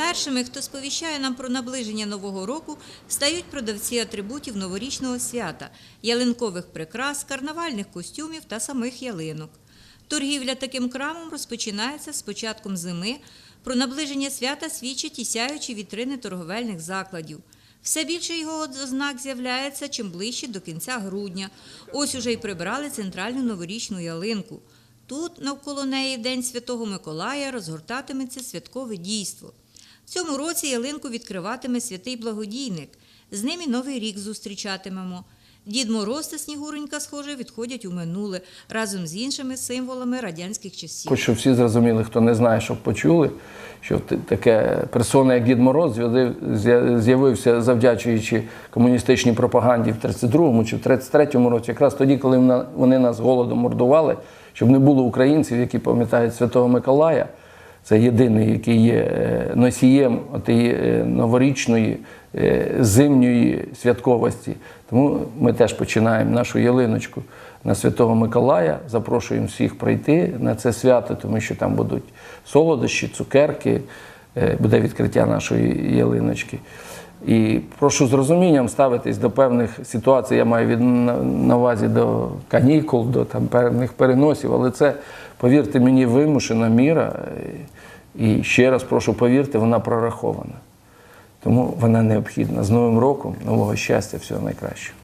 Першими, хто сповіщає нам про наближення нового року, стають продавці атрибутів новорічного свята, ялинкових прикрас, карнавальних костюмів та самих ялинок. Торгівля таким крамом розпочинається з початком зими. Про наближення свята свідчать і сяючі вітрини торговельних закладів. Все більше його ознак з'являється чим ближче до кінця грудня. Ось уже й прибрали центральну новорічну ялинку. Тут, навколо неї, День Святого Миколая, розгортатиметься святкове дійство. Цьому році ялинку відкриватиме святий благодійник. З ним і Новий рік зустрічатимемо. Дід Мороз та Снігуренька, схоже, відходять у минуле разом з іншими символами радянських часів. Хоч щоб всі зрозуміли, хто не знає, щоб почули, що таке персона, як Дід Мороз, з'явився завдячуючи комуністичній пропаганді в 32-му чи в 33-му році, якраз тоді, коли вони нас голодом мордували, щоб не було українців, які пам'ятають Святого Миколая. Це єдиний, який є е, носієм отієї е, новорічної е, зимньої святковості. Тому ми теж починаємо нашу ялиночку на Святого Миколая. Запрошуємо всіх прийти на це свято, тому що там будуть солодощі, цукерки, буде відкриття нашої ялиночки. І прошу з розумінням ставитись до певних ситуацій. Я маю від на, увазі до канікул, до там певних переносів, але це, повірте мені, вимушена міра. Е, І ще раз прошу повірте, вона прорахована. Тому вона необхідна. З Новим роком, нового щастя, всього найкращого.